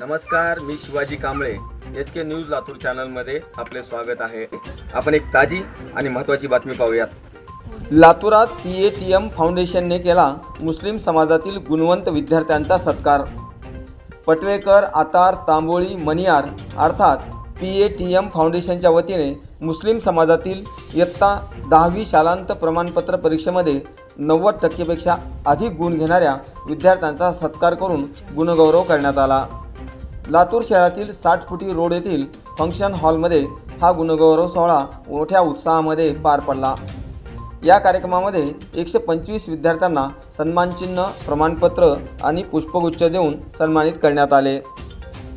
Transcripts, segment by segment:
नमस्कार मी Shivaji Kamble. S K news Latur चॅनलमध्ये आपले स्वागत आहे. आपण एक ताजी आणि महत्त्वाची बातमी पाहूयात. लातूरात पी ए टी एम फाउंडेशनने केला मुस्लिम समाजातील गुणवंत विद्यार्थ्यांचा सत्कार. पटवेकर आतार तांबोळी मनियार अर्थात पी ए टी एम फाउंडेशनच्या वतीने मुस्लिम समाजातील इयत्ता दहावी शालांत प्रमाणपत्र परीक्षेमध्ये नव्वद टक्केपेक्षा अधिक गुण घेणाऱ्या विद्यार्थ्यांचा सत्कार करून गुणगौरव करण्यात आला. लातूर शहरातील साठ फुटी रोड येथील फंक्शन हॉलमध्ये हा गुणगौरव सोहळा मोठ्या उत्साहामध्ये पार पडला. या कार्यक्रमामध्ये एकशे पंचवीस विद्यार्थ्यांना सन्मानचिन्ह प्रमाणपत्र आणि पुष्पगुच्छ देऊन सन्मानित करण्यात आले.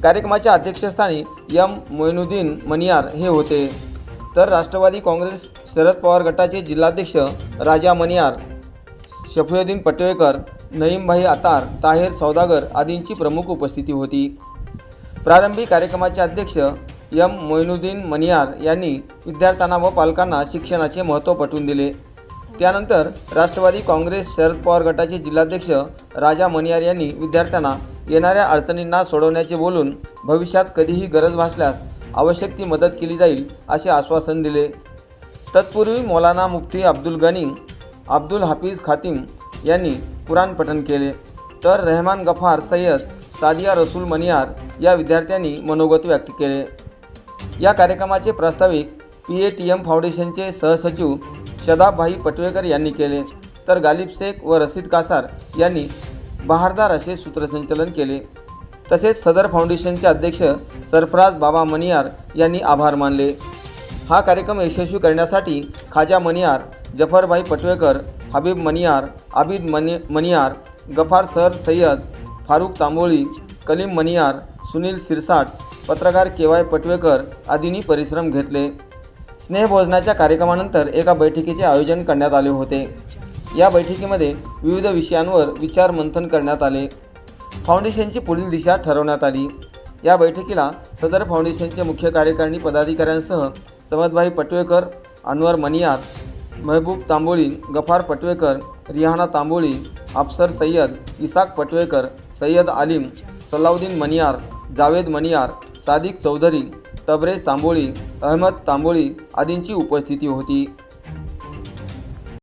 कार्यक्रमाच्या अध्यक्षस्थानी यम मोइनुद्दीन मनियार हे होते. तर राष्ट्रवादी काँग्रेस शरद पवार गटाचे जिल्हाध्यक्ष राजा मनियार शफीउद्दीन पटवेकर नईमभाई आतार ताहेर सौदागर आदींची प्रमुख उपस्थिती होती. प्रारंभी कार्यक्रमाचे अध्यक्ष एम मोइनुद्दीन मनियार यांनी विद्यार्थ्यांना व पालकांना शिक्षणाचे महत्त्व पटवून दिले. त्यानंतर राष्ट्रवादी काँग्रेस शरद पवार गटाचे जिल्हाध्यक्ष राजा मनियार यांनी विद्यार्थ्यांना येणाऱ्या अडचणींना सोडवण्याचे बोलून भविष्यात कधीही गरज भासल्यास आवश्यक ती मदत केली जाईल असे आश्वासन दिले. तत्पूर्वी मौलाना मुफ्ती अब्दुल गनी अब्दुल हाफिज खातीम यांनी कुराण पठण केले. तर रहमान गफार सय्यद सादिया रसूल मनियार या विद्यार्थ्यांनी मनोगत व्यक्त केले. या कार्यक्रमाचे प्रास्ताविक पी ए टी एम फाउंडेशनचे सहसचिव शदाबभाई पटवेकर यांनी केले. तर गालिब शेख व रसीद कासार यांनी बहारदार असे सूत्रसंचलन केले. तसेच सदर फाउंडेशनचे अध्यक्ष सरफराज बाबा मनियार यांनी आभार मानले. हा कार्यक्रम यशस्वी करण्यासाठी खाजा मनियार जफरभाई पटवेकर हबीब मनियार आबिद मनि मनियार गफार सर सय्यद फारूक तांबोळी कलीम मनियार सुनील सिरसाट पत्रकार के वाय पटवेकर आदींनी परिश्रम घेतले. स्नेहभोजनाच्या कार्यक्रमानंतर एका बैठकीचे आयोजन करण्यात आले होते. या बैठकीमध्ये विविध विषयांवर विचार मंथन करण्यात आले. फाउंडेशनची पुढील दिशा ठरवण्यात आली. या बैठकीला सदर फाउंडेशनचे मुख्य कार्यकारिणी पदाधिकाऱ्यांसह समदभाई पटवेकर अनवर मनियार महबूब तांबोळी गफार पटवेकर रिहाना तांबोळी अफसर सय्यद इसाक पटवेकर सय्यद आलिम सलाउद्दीन मनियार जावेद मनियार सादिक चौधरी तबरेज तांबोळी अहमद तांबोळी आदींची उपस्थिती होती.